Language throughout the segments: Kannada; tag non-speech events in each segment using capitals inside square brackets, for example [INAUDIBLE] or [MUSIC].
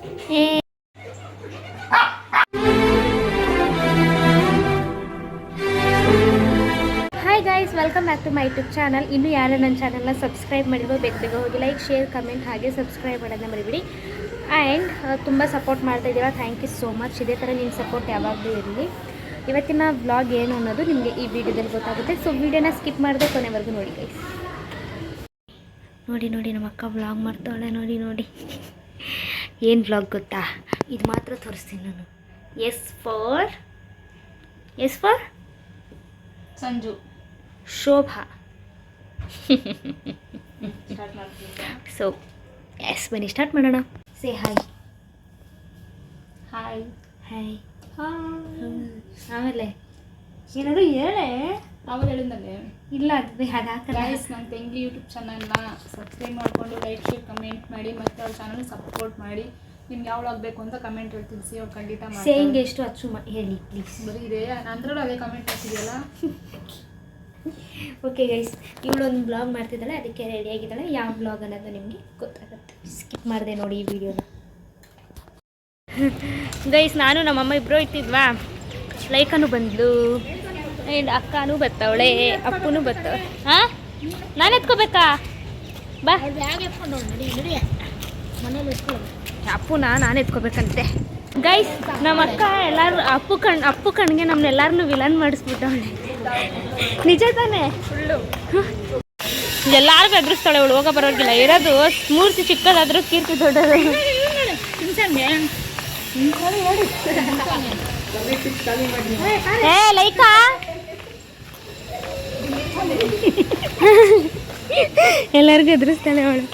Hi guys welcome back to my YouTube channel ಇನ್ನು ಯಾರು ನನ್ನ ಚಾನಲ್ನ ಸಬ್ಸ್ಕ್ರೈಬ್ ಮಾಡಿರೋ ಬೇಗ ಹೋಗಿ ಲೈಕ್ ಶೇರ್ ಕಮೆಂಟ್ ಹಾಗೆ ಸಬ್ಸ್ಕ್ರೈಬ್ ಮಾಡೋದನ್ನ ಮರಿಬಿಡಿ. ಆ್ಯಂಡ್ ತುಂಬ ಸಪೋರ್ಟ್ ಮಾಡ್ತಾ ಇದ್ದೀರಾ? ಥ್ಯಾಂಕ್ ಯು ಸೋ ಮಚ್ ಇದೇ ಥರ ನಿಮ್ಮ ಸಪೋರ್ಟ್ ಯಾವಾಗಲೂ ಇರಲಿ. ಇವತ್ತಿನ ವ್ಲಾಗ್ ಏನು ಅನ್ನೋದು ನಿಮಗೆ ಈ ವಿಡಿಯೋದಲ್ಲಿ ಗೊತ್ತಾಗುತ್ತೆ. ಸೊ ವಿಡಿಯೋನ ಸ್ಕಿಪ್ ಮಾಡದೆ ಕೊನೆವರೆಗೂ ನೋಡಿ ಗೈಸ್ ನೋಡಿ ನೋಡಿ ನಮ್ಮ ಅಕ್ಕ ವ್ಲಾಗ್ ಮಾಡ್ತಾಳೆ. ನೋಡಿ ನೋಡಿ. ಏನು ಬ್ಲಾಗ್ ಗೊತ್ತಾ? ಇದು ಮಾತ್ರ ತೋರಿಸ್ತೀನಿ ನಾನು. S for S for Sanju. Shobha. So yes ಬನ್ನಿ ಸ್ಟಾರ್ಟ್ ಮಾಡೋಣ. ಸೇ ಹಾಯ್ ಹಾಯ್ ಹಾಯ್ ಆಮೇಲೆ ಏನಾದ್ರು ಹೇಳೆ? ಆಮೇಲೆ ಹೇಳಿದ್ನಲ್ಲೇ? ಇಲ್ಲ ಅದು ಹಾಗಾಕಲ್ಲ ಗೈಸ್ ನನ್ನ ತಂಗಿ ಯೂಟ್ಯೂಬ್ ಚಾನಲ್ನ ಸಬ್ಸ್ಕ್ರೈಬ್ ಮಾಡಿಕೊಂಡು ಲೈಕ್ ಶೇರ್ ಕಮೆಂಟ್ ಮಾಡಿ ಮತ್ತು ಅವ್ರ ಚಾನಲ್ ಸಪೋರ್ಟ್ ಮಾಡಿ. ನಿಮ್ಗೆ ಯಾವ ಆಗಬೇಕು ಅಂತ ಕಮೆಂಟ್ ಹೇಳಿ ತಿಳಿಸಿ ಅವ್ರು ಖಂಡಿತ ಸೇಯಿಂಗ್ ಎಷ್ಟು ಅಚ್ಚು ಹೇಳಿ ಪ್ಲೀಸ್ ಬರೀ ಇದೆ. ನಂತರಲ್ಲೂ ಅದೇ ಕಮೆಂಟ್ ಹಾಕಿದೆಯಲ್ಲ? ಓಕೆ ಗೈಸ್ ಇವಳು ಒಂದು ಬ್ಲಾಗ್ ಮಾಡ್ತಿದ್ದಾಳೆ ಅದಕ್ಕೆ ರೆಡಿ ಆಗಿದ್ದಾಳೆ. ಯಾವ ಬ್ಲಾಗ್ ಅನ್ನೋದು ನಿಮಗೆ ಗೊತ್ತಾಗುತ್ತೆ. ಸ್ಕಿಪ್ ಮಾಡಿದೆ ನೋಡಿ ಈ ವಿಡಿಯೋನ ಗೈಸ್ [LAUGHS] ನಾನು ನಮ್ಮಮ್ಮ ಇಬ್ಬರು ಇರ್ತಿದ್ವಾ ಲೈಕನ್ನು ಬಂದ್ಲು. ಆ್ಯಂಡ್ ಅಕ್ಕನೂ ಬರ್ತಾವಳೆ. ಅಪ್ಪನೂ ಬರ್ತಾವ. ಹಾಂ ನಾನು ಎತ್ಕೋಬೇಕಾ? ಬಾ. ಅಪ್ಪುನ ನಾನು ಎತ್ಕೋಬೇಕಂತೆ. ಗೈಸ್ ನಮ್ಮ ಅಕ್ಕ ಎಲ್ಲಾರು, ಅಪ್ಪು ಕಣ್, ಅಪ್ಪು ಕಣ್ಗೆ ನಮ್ಮನ್ನೆಲ್ಲರನ್ನೂ ವಿಲನ್ ಮಾಡಿಸ್ಬಿಟ್ಟವಳೆ. ನಿಜ ತಾನೆ? ಎಲ್ಲಾರ್ಗು ಎದುರಿಸ್ತಾಳೆ ಅವಳು, ಹೋಗ ಬರೋಗಿಲ್ಲ ಇರೋದು ಮೂರ್ತಿ ಚಿಕ್ಕದಾದ್ರೂ ಕೀರ್ತಿ ದೊಡ್ಡದು ಏ, ಲೈಕಾ? ಎಲ್ಲರಿಗೂ ಎದುರಿಸ್ತಾಳೆ ಅವಳು.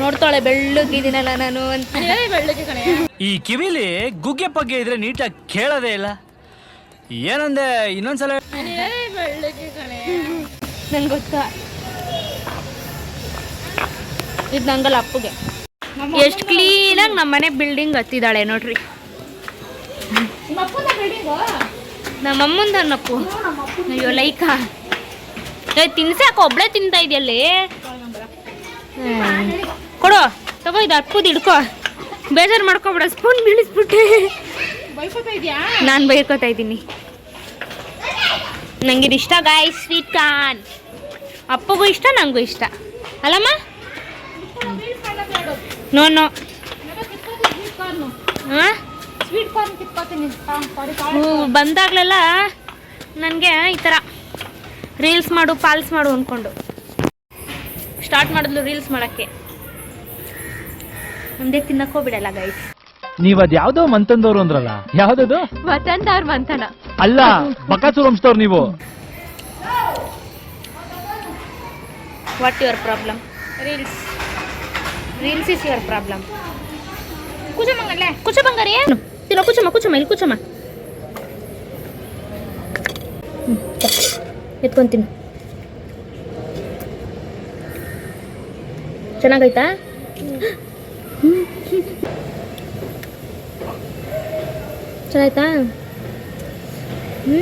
ನೋಡ್ತಾಳೆ ಬೆಳ್ಳಗಿದ್ದೀನಲ್ಲ ನಾನು ಅಂತ. ಬೆಳ್ಳಗೆ ಕಣೆ ಈ ಕಿವಿಲಿ ಗುಗ್ಗೆ ಪಗ್ಗೆ ಇದ್ರೆ ನೀಟಾಗಿ ಕೇಳೋದೇ ಇಲ್ಲ. ಏನಂದೆ ಇನ್ನೊಂದ್ಸಲ ನನ್ಗೆ ನಂಗೆ ಗೊತ್ತಾ? ಇದು ನಂಗಲ್ಲ ಅಪ್ಪುಗೆ. ಎಷ್ಟು ಕ್ಲೀನಾಗಿ ನಮ್ಮ ಮನೆ ಬಿಲ್ಡಿಂಗ್ ಹತ್ತಿದ್ದಾಳೆ ನೋಡ್ರಿ. ನಿಮ್ಮ ಅಪ್ಪನ ಬಿಲ್ಡಿಂಗು? ನಮ್ಮ ಅಮ್ಮಂದ ನಪ್ಪು ಅಯ್ಯೋ ಲೈಕ. ತಿನ್ಸಾಕ ಒಬ್ಳೆ ತಿಂತಾ ಇದೆಯಲ್ಲಿ? ಕೊಡು ತಗೋ ಇದು ಅಪ್ಪುದು ಹಿಡ್ಕೋ. ಬೇಜಾರು ಮಾಡ್ಕೊಬೇಡ ಸ್ಪೂನ್ ಬೀಳಿಸ್ಬಿಟ್ಟೆ. ನಾನು ಬೈಕೋತಾ ಇದ್ದೀನಿ. ನಂಗೆ ಇದು ಇಷ್ಟ ಗಾಯ್ ಸ್ವೀಟ್ ಕಾನ್ ಅಪ್ಪಗೂ ಇಷ್ಟ ನನಗೂ ಇಷ್ಟ. ಅಲ್ಲಮ್ಮ? ನೋ ನೋ ಬಂದಾಗಲೆಲ್ಲ ನನಗೆ ಈ ಥರ ರೀಲ್ಸ್ ಮಾಡು ಪಾಲ್ಸ್ ಮಾಡು ಅಂದ್ಕೊಂಡು ಸ್ಟಾರ್ಟ್ ಮಾಡಿದ್ಲು ರೀಲ್ಸ್ ಮಾಡೋಕ್ಕೆ. ಮುಂದೆ ತಿನ್ನಕ್ಕೋ ಹೋಗ್ಬಿಡಲ್ಲ ಗೈಸ್ ನೀವ್ ಅದ್ ಯಾವ್ದೋ ಮಂತಂದವ್ರು ಅಂದ್ರಲ್ಲ? ಯಾವ್ದದು? ಮತಂದವ್ರ ಅವ್ರ ಮಂತನ. ಅಲ್ಲ ಬಕಾಸೂರ್ ವಂಶದವ್ರು ನೀವು. What your problem reels reels is your problem ಕುಚಮಂಗಲ್ಲೇ ಕುಚಮಂಗರಿ. ಬಂಗಾರಿ ಏನು ತಿನ್ನೋ ಕುಚಮ್ಮ ಕುಚಮ್ಮ ಇಲ್ಲಿ ಕುಚಮ್ಮ ಎತ್ಕೊಂತೀನಿ ಚೆನ್ನಾಗೈತಾ? ಚೆನ್ನಾಯ್ತಾ? ಹ್ಞೂ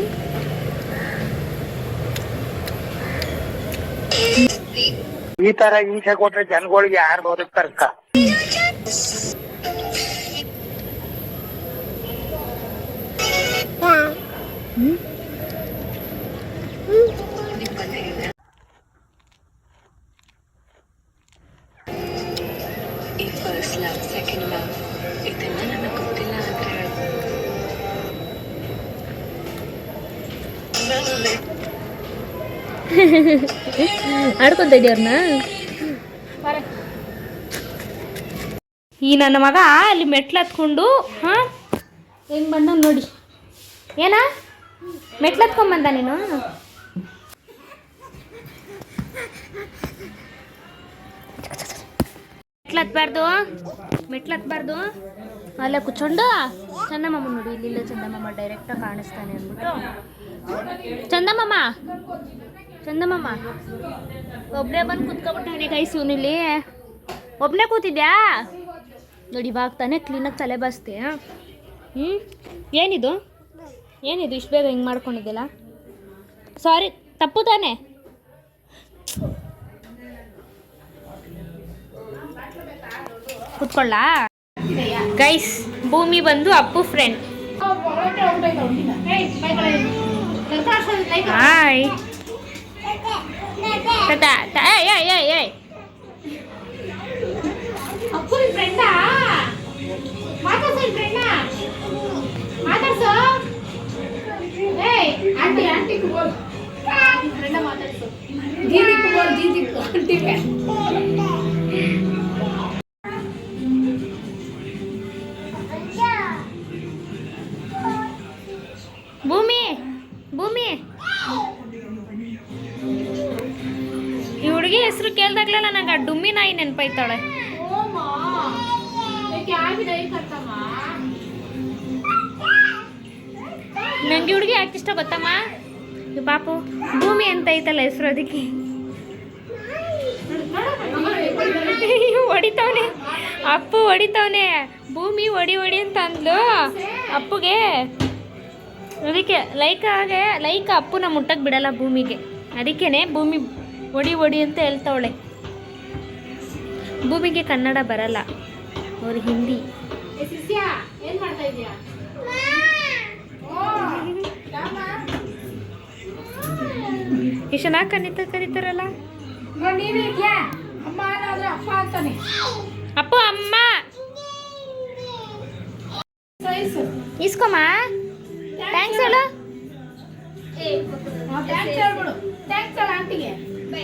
ಈ ತರ ಹಿಂಸೆ ಕೊಟ್ರೆ ಜನಗಳಿಗೆ ಯಾರು ಬದುಕ್ತಾರಕ್ಕ ಈ ಆಡ್ಕೊಂತ ಇದೆಯವ್ರನ್ನ ಈ ನನ್ನ ಮಗ ಅಲ್ಲಿ ಮೆಟ್ಲು ಹತ್ಕೊಂಡು ಹಾಂ? ಹೆಂಗ್ ಬಂದ ನೋಡಿ. ಏನ? ಮೆಟ್ಲು ಹತ್ಕೊಂಬಂದ ನೀನು? ಮೆಟ್ಲು ಹತ್ಬಾರ್ದು? ಮೆಟ್ಲು ಹತ್ಬಾರ್ದು? ಅಲ್ಲ ಕುಚ್ಕೊಂಡು ಚಂದಮಾಮ ನೋಡಿ ಇಲ್ಲಿಲ್ಲ ಚಂದಮಾಮ ಡೈರೆಕ್ಟಾಗಿ ಕಾಣಿಸ್ತಾನೆ ಅಂದ್ಬಿಟ್ಟು. ಚಂದಮಾಮ? ಚಂದಮಾಮ ಒಬ್ಬನೇ ಬಂದು ಕುತ್ಕೊಬಿಟ್ಟಿವ್ರಿ ಗೈಸ್ ಇವನಿಲ್ಲಿ ಒಬ್ಬನೇ ಕೂತಿದ್ಯಾ? ನೋಡಿ ಇವಾಗ ತಾನೇ ಕ್ಲೀನಾಗಿ ತಲೆ ಬಾಸ್ತೆ ಹ್ಞೂ ಏನಿದು? ಏನಿದು? ಇಷ್ಟು ಬೇಗ ಹಿಂಗೆ ಮಾಡ್ಕೊಂಡಿದ್ದಿಲ್ಲ ಸಾರಿ ತಪ್ಪು ತಾನೆ? ಕುತ್ಕೊಳ್ಳ? ಗೈಸ್ ಭೂಮಿ ಬಂದು Appu friend hi ಟಾಟಾ ಟಾ- ಏಯ್ ಏಯ್ ಏಯ್ ಏಯ್ ಅಪ್ಪನ ಫ್ರೆಂಡಾ ಮಾತಾಡ್ಸೋ ಫ್ರೆಂಡಾ ಮಾತಾಡ್ಸೋ ಏಯ್ ಆಂಟಿ ಆಂಟಿ ಬೋಲ್ ಫ್ರೆಂಡ ಮಾತಾಡ್ಸು ದೀದಿ ಬೋಲ್ ದೀದಿ ಆಂಟಿಗೆ ಹುಡುಗಿ ಹೆಸರು ಕೇಳ್ದಾಗ್ಲೆಲ್ಲ ನಂಗೆ ಆ ಡುಮ್ಮಿ ನಾಯಿ ನೆನಪೈತಾಳೆ. ನಂಗೆ ಹುಡುಗಿ ಯಾಕೆ ಇಷ್ಟ ಗೊತ್ತಮ್ಮ? ಪಾಪು ಭೂಮಿ ಅಂತ ಐತಲ್ಲ ಹೆಸರು ಅದಕ್ಕೆ. ಹೊಡಿತಾವನೆ. ಅಪ್ಪು ಹೊಡಿತಾವನೆ. ಭೂಮಿ ಹೊಡಿ ಹೊಡಿ ಅಂತ ಅಂದ್ಲು. ಅಪ್ಪುಗೆ ಅದಕ್ಕೆ ಲೈಕ್ ಆಗೇ ಲೈಕ್ ಅಪ್ಪು ನಮ್ಮ ಮುಟ್ಟಕ್ಕೆ ಬಿಡಲ್ಲ ಭೂಮಿಗೆ. ಅದಕ್ಕೇನೆ ಭೂಮಿ ಹೊಡಿ ಒಡಿ ಅಂತ ಹೇಳ್ತಾವಳೆ. ಭೂಮಿಗೆ ಕನ್ನಡ ಬರಲ್ಲ. ಅವ್ರು ಹಿಂದಿ. ಎಷ್ಟು ಚೆನ್ನಾಗಿ ಕರೀತ ಕರೀತಾರಲ್ಲ? ಅಪ್ಪ ಅಮ್ಮ. ಇಸ್ಕೊಮ್ಮ ಥ್ಯಾಂಕ್ಸ್ ಹೇಳು. ಥ್ಯಾಂಕ್ಸ್ ಹೇಳ್ಬಿಡು ಥ್ಯಾಂಕ್ಸ್ ಹೇಳು ಆಂಟಿಗೆ. [LAUGHS]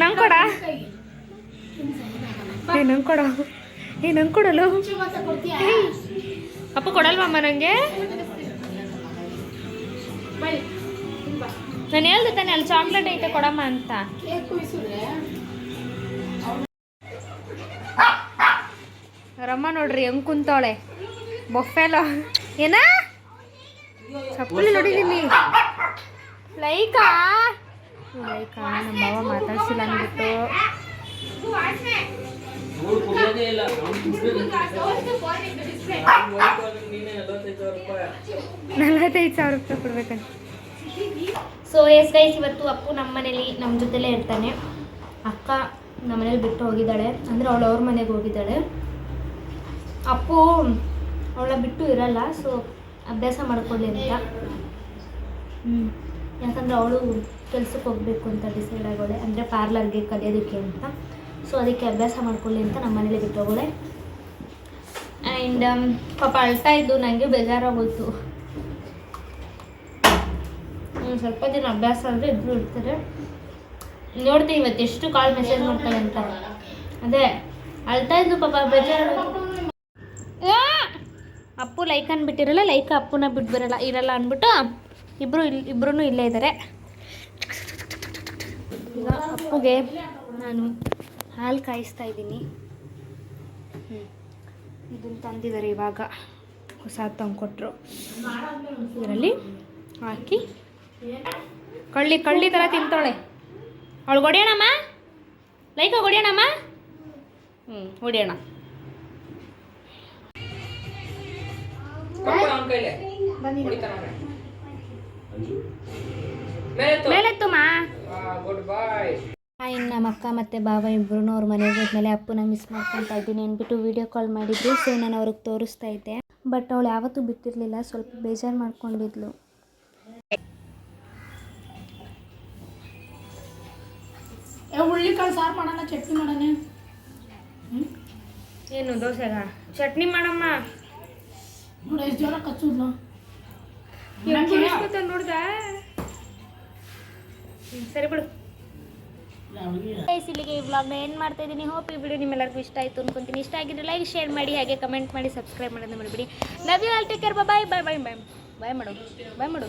ನಂಗೆ ಕೊಡ? ಏ ನಂಗೆ ಕೊಡ? ಏ ನಂಗೆ ಕೊಡಲು? ಅಪ್ಪ ಕೊಡಲ್ವಮ್ಮ ನನಗೆ ನಾನು ಹೇಳ್ದೆ ತಾನೆ ಅಲ್ಲಿ ಚಾಕ್ಲೇಟ್ ಐತೆ ಕೊಡಮ್ಮ ಅಂತ. ರಮ್ಮ ನೋಡ್ರಿ ಹೆಂಗ್ ಕುಂತಾಳೆ ಬೊಫೆಲೋ. ಏನ? ಚಪ್ಪಲಿ ನೋಡಿದೀನಿ. ಲೈಕಾ? ಲೈಕಾ ನಮ್ಮ ಮಾವ ಮಾತಾಡ್ಸಿಲ್ಲ ಅಂದ್ಬಿಟ್ಟು. ನಲವತ್ತೈದು ಸಾವಿರ ರೂಪಾಯಿ ಕೊಡ್ಬೇಕಂತ. ಸೊ ಎಸ್ ಗೈಸ್ ಇವತ್ತು ಅಪ್ಪು ನಮ್ಮ ಮನೇಲಿ ನಮ್ಮ ಜೊತೆಲೇ ಇರ್ತಾನೆ. ಅಕ್ಕ ನಮ್ಮ ಮನೇಲಿ ಬಿಟ್ಟು ಹೋಗಿದ್ದಾಳೆ. ಅಂದರೆ ಅವಳು ಅವ್ರ ಮನೆಗೆ ಹೋಗಿದ್ದಾಳೆ. ಅಪ್ಪು ಅವಳ ಬಿಟ್ಟು ಇರಲ್ಲ ಸೊ ಅಭ್ಯಾಸ ಮಾಡ್ಕೊಳ್ಳಿ ಅಂತ. ಹ್ಞೂ ಯಾಕಂದರೆ ಅವಳು ಕೆಲ್ಸಕ್ಕೆ ಹೋಗಬೇಕು ಅಂತ ಡಿಸೈಡ್ ಆಗೋಳೆ. ಅಂದರೆ ಪಾರ್ಲರ್ಗೆ ಕಲಿಯೋದಕ್ಕೆ ಅಂತ. ಸೊ ಅದಕ್ಕೆ ಅಭ್ಯಾಸ ಮಾಡ್ಕೊಳ್ಳಿ ಅಂತ ನಮ್ಮ ಮನೇಲಿ ಬಿಟ್ಟು ಹೋಗೋಳೆ. ಆ್ಯಂಡ್ ಪಾಪ ಅಳ್ತಾ ಇದ್ದು ನನಗೆ ಬೇಜಾರಾಗೋಯ್ತು. ಸ್ವಲ್ಪ ದಿನ ಅಭ್ಯಾಸ ಅಂದರೆ ಇಬ್ಬರು ಇರ್ತಾರೆ. ನೋಡ್ತೀನಿ, ಇವತ್ತು ಎಷ್ಟು ಕಾಲ್ ಮೆಸೇಜ್ ಮಾಡ್ತಾಳೆ ಅಂತ. ಅದೇ, ಅಳ್ತಾ ಇದ್ದು ಪಾಪ ಬೇಜಾರು! ಅಪ್ಪು ಲೈಕ್ ಅನ್ಬಿಟ್ಟಿರಲ್ಲ ಲೈಕ್ ಅಪ್ಪುನ ಬಿಟ್ಟು ಬರಲ್ಲ ಇರಲ್ಲ ಅಂದ್ಬಿಟ್ಟು ಇಬ್ಬರು ಇಲ್ಲಿ ಇಬ್ಬರೂ ಇಲ್ಲೇ ಇದ್ದಾರೆ ಈಗ ಅಪ್ಪುಗೆ ನಾನು ಹಾಲು ಕಾಯಿಸ್ತಾ ಇದ್ದೀನಿ. ಹ್ಞೂ ಇದನ್ನು ತಂದಿದ್ದಾರೆ ಇವಾಗ. ಹೊಸ ತಂದುಕೊಟ್ರು. ಇದರಲ್ಲಿ ಹಾಕಿ. ಕಳ್ಳಿ ಕಳ್ಳಿ ಥರ ತಿಂತಾಳೆ. ಅವಳು ಹೊಡೆಯೋಣಮ್ಮ? ಲೈಕ ಹೊಡಿಯೋಣಮ್ಮ? ಹ್ಞೂ ಹೊಡಿಯೋಣ. ಮೇಲೆತ್ತುಮ್ಮ ಇನ್ನು ನಮ್ಮ ಅಕ್ಕ ಮತ್ತು ಬಾಬಾ ಇಬ್ಬರು ಅವ್ರ ಮನೆಗೆ ಹೋದ್ಮೇಲೆ ಅಪ್ಪನ ಮಿಸ್ ಮಾಡ್ಕೊತಾ ಇದ್ದೀನಿ ಅಂದ್ಬಿಟ್ಟು ವೀಡಿಯೋ ಕಾಲ್ ಮಾಡಿದ್ರು. ಸೊ ನಾನು ಅವ್ರಿಗೆ ತೋರಿಸ್ತಾ ಇದ್ದೆ. ಬಟ್ ಅವಳು ಯಾವತ್ತೂ ಬಿಟ್ಟಿರಲಿಲ್ಲ. ಸ್ವಲ್ಪ ಬೇಜಾರು ಮಾಡ್ಕೊಂಡಿದ್ಲು ಹುಳ್ಳಿಕಾಳು ಸಾರು ಮಾಡೋಣ ಚಟ್ನಿ ಮಾಡೋಣ. ಏನು ದೋಸೆಗ? ಚಟ್ನಿ ಮಾಡಮ್ಮ. ನೋಡಿ ಎಷ್ಟು ಜೋರ ಕಚ್ಚುದ್ಲು ನೋಡ್ದ. ಸರಿ ಬಿಡು. ಇಲ್ಲಿಗೆ ಈ ವ್ಲಾಗ್ನ ಏನು ಮಾಡ್ತಾ ಇದ್ದೀನಿ. ಹೋಪ್ ಈ ವಿಡಿಯೋ ನಿಮ್ಮೆಲ್ಲರಿಗೂ ಇಷ್ಟ ಆಯಿತು ಅನ್ಕೊಂತೀನಿ. ಇಷ್ಟ ಆಗಿದ್ರೆ ಲೈಕ್ ಶೇರ್ ಮಾಡಿ, ಹಾಗೆ ಕಮೆಂಟ್ ಮಾಡಿ ಸಬ್ಸ್ಕ್ರೈಬ್ ಮಾಡೋದನ್ನ ಮಾಡಿಬಿಡಿ love you all take care bye bye bye bye bye ಮಾಡು. ಬಾಯ್ ಮಾಡು.